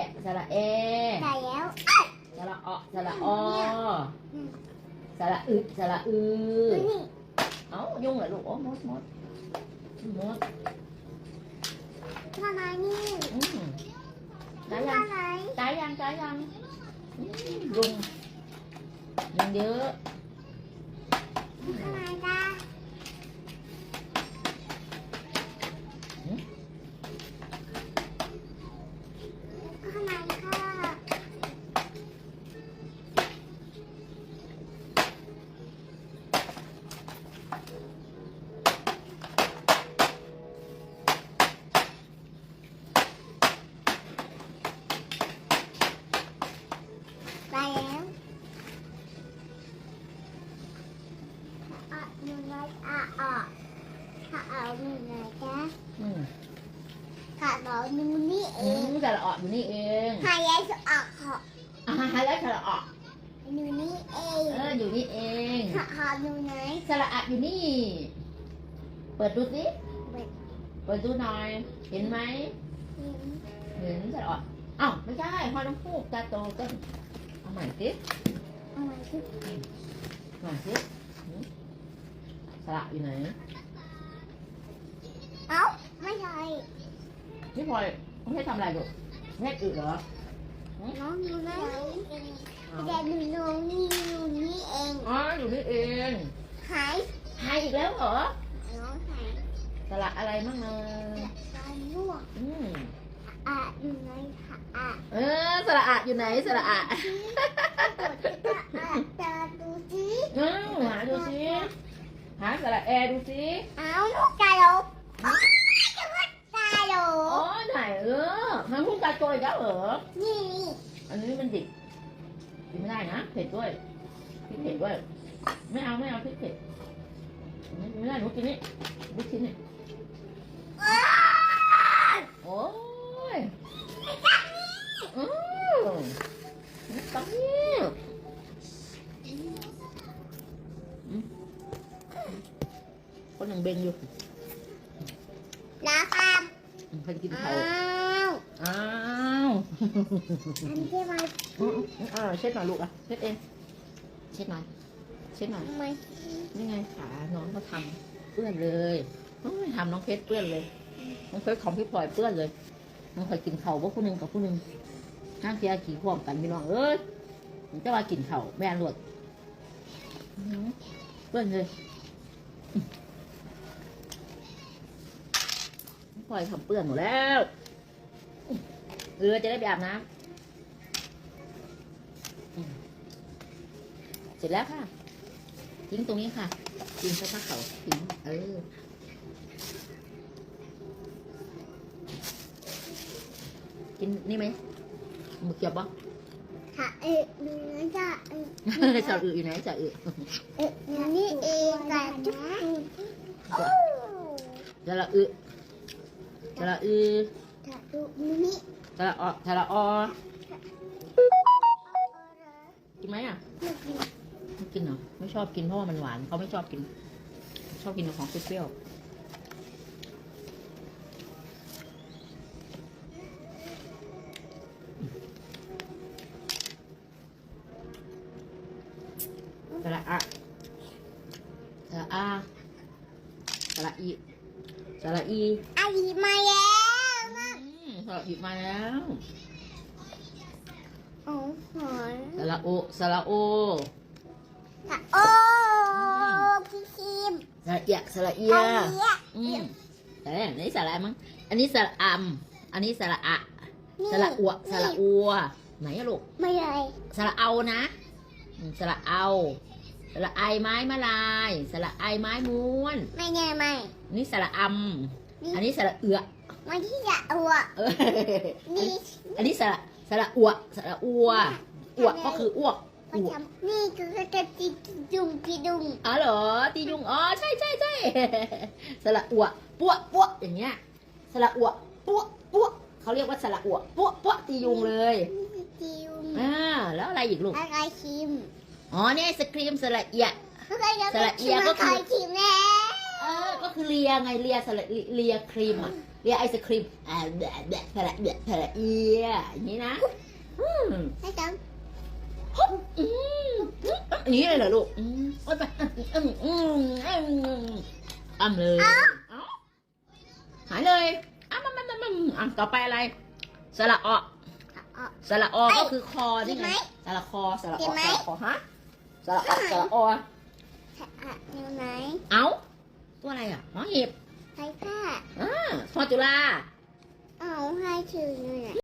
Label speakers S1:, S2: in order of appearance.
S1: อะสระเอ
S2: ได้แล้ว
S1: สระอสระอ
S2: อืม
S1: สระอึสระอือ
S2: นี่
S1: เอ้ายุ่งเหรอลูกโอ้มดมดมด
S2: ทำไมนี่
S1: อืมได้ยัง
S2: ทำไม
S1: ได้ยังได้ยังอืมยุงยุงเยอะ
S2: ทำไม อยอะอะถ้าเอาหนูน้อยจ้ะ
S1: อืม
S2: ถ้าเอาหนูนี่เอ
S1: อื
S2: ง
S1: มสระออยู่นี่เอง
S2: ถ้ายายจะออกเหาะ
S1: อ่าแล้วสระอ
S2: หนูนี่เอ
S1: เองออยู่นี่เอง
S2: ถ้าเอาหนูน้อย
S1: สระอะอยู่นี่ เปิดดูสิ
S2: เปิด
S1: เปิดดูหน่อย เห็นไหม
S2: เห็น
S1: เห็นสระอะอ้าวไม่ใช่พอน้ำพูกตาโตก็เอาใหม่สิ
S2: เอาไว้ที่
S1: หน่สิ สระอยู่ไหน
S2: เอ้า ไม่ใช่
S1: พี่พลอยไม่ให้ทำอะไรลูกไม่ให้อึเหรอ
S2: น้องหนูน้อย
S1: อ้าว
S2: แต่หนูน้อยนี่หนูนี่เอง
S1: อ๋ออยู่นี่เอง
S2: หาย
S1: หายอีกแล้วเหรอ
S2: น้องหาย
S1: สระอะไรมั่งเนย
S2: ตาล่วง
S1: อืม
S2: อะหนูน้อยค่ะอะ
S1: เออสระอะอยู่ไหนสระอะ
S2: กดอะตาดูสิ
S1: อืมหาดูสิ หาสระแอร์ดูสิ
S2: เอาลูกตาโลตาโล
S1: อ๋อไหนเออมันพุ่งตาโจยแล้วเหรอ
S2: นี่
S1: อันนี้มันดิบกินไม่ได้นะเผ็ดด้วยพริกเผ็ดด้วย ไม่เอาไม่เอาพริกเผ็ดไม่ไม่ได้หนูกินนี่ลูกชิ้นนี่ คนหนึ่งเบงอยู่
S2: นะครับ
S1: อืมเพิ่นกิน
S2: อ้า
S1: เขา
S2: ว
S1: อ้าว
S2: อันที่มา
S1: อืมอืมอ่าเช็ดหน่อยลูกอะเช็ดเองเช็ดหน่อยเช็ดหน่อย
S2: ทำไม
S1: นี่ไงขาน้องเขาทำเปื้อนเลยโอ้ยทำน้องเพชรเปื้อนเลยน้องเพชรของพี่พลอยเปื้อนเลยน้องพลอยกินเข่าวว่าผู้หนึ่งกับผู้หนึ่งนั่งเสียขี่ควมกันพี่น้องเอ้ยมันจะว่ากินเข่าวแม่นหลวดอื้อหือเปื้อนเลย พี่พลอยทำเปื้อนหมดแล้วเออจะได้ไปอาบน้ำอืมเสร็จแล้วค่ะ ทิ้งตรงนี้ค่ะทิ้งเสื้อผ้าเขาทิ้งเออกินนี่ไหมหมึกเกียบปะ
S2: ถ้าเอ๊ะหนูน้อยจะเอ๊ะ
S1: จะอึอยู่ไหนจะอึ
S2: เอ๊ะหนูนี่เองกันทุกคนโอ้
S1: จะละอึ จะละอึ
S2: ถ้าดูหนูนี่
S1: จะละออจะละออกินไหมอะไม่กินเหรอไม่ชอบกินเพราะว่ามันหวานเขาไม่ชอบกิน ชอบกินของเปรี้ยวๆจะละอะจะละอาจะละอี จะละอี
S2: อาลีมาแล้ว
S1: อืมสระอีมาแล้ว
S2: โอ้โห
S1: สระโอสระโอ
S2: ถ้าโอ้พี่คิม
S1: สระเอียสระเอีย
S2: อาลีอะ
S1: อืมแต่อันนี้สระอะไรมั้งอันนี้สระอัมอันนี้สระอะ
S2: นี่
S1: สระอัวสระอัวไหนอะลูก
S2: ไม่เลย
S1: สระเอานะอืมสระเอา สระไอไม้มะลาย สระไอไม้ม้วน
S2: ไม่แน่ไม่
S1: อั นนี้สระอัมอันนี้สระเอือ
S2: ไม่ที่จะเอาอะ
S1: เอออัน
S2: นี่
S1: นี้อันนี้สระสระอัวสระอัวอัวก็คืออ้วก
S2: ประ
S1: อ้วก
S2: จำนี่คือจะติดดุงพี่ดุง
S1: อ๋อเหรอตียุงอ๋อใช่ใช่ใช่สระอัวปั้วปั้วอย่างเงี้ยสระอัวปั้วปั้วเขาเรียกว่าสระอัวปั้วปั้วตียุงเลย
S2: นี่คือดิว
S1: อ่าแล้วอะไรอีกลูก
S2: อะไรคิม
S1: อ๋อเนี่ยไอศครีมสระเอีย
S2: อะไรนะ
S1: สระเอียก็คือ
S2: คิมแน่
S1: เออ ก็คือเลียไงเลียสระเลียครีมอะเลียไอศครีมอ่าแบะแบะแผลแบะแผลเอียอย่างนี้นะอืม
S2: ให้จัง
S1: อืมอย่างนี้เลยเหรอลูกอืมเอาไปอืมอืมอืมอืมอ้ำเลยเอ้าหายเลยอ้ำอ้ำอ้ำอ้ำอ้ำอะต่อไปอะไรสระออ
S2: อะ
S1: สระออก็คือคอนี่ไงสระคอสระอ
S2: กินไหม
S1: สระคอฮะสระออสระอ
S2: อะอยู่ไหน
S1: เอ้า ตัวอะไรอะหอหีบ
S2: ให้ผ้า
S1: อ่าพอจุฬา
S2: เอาให้ถืออยู่ไหน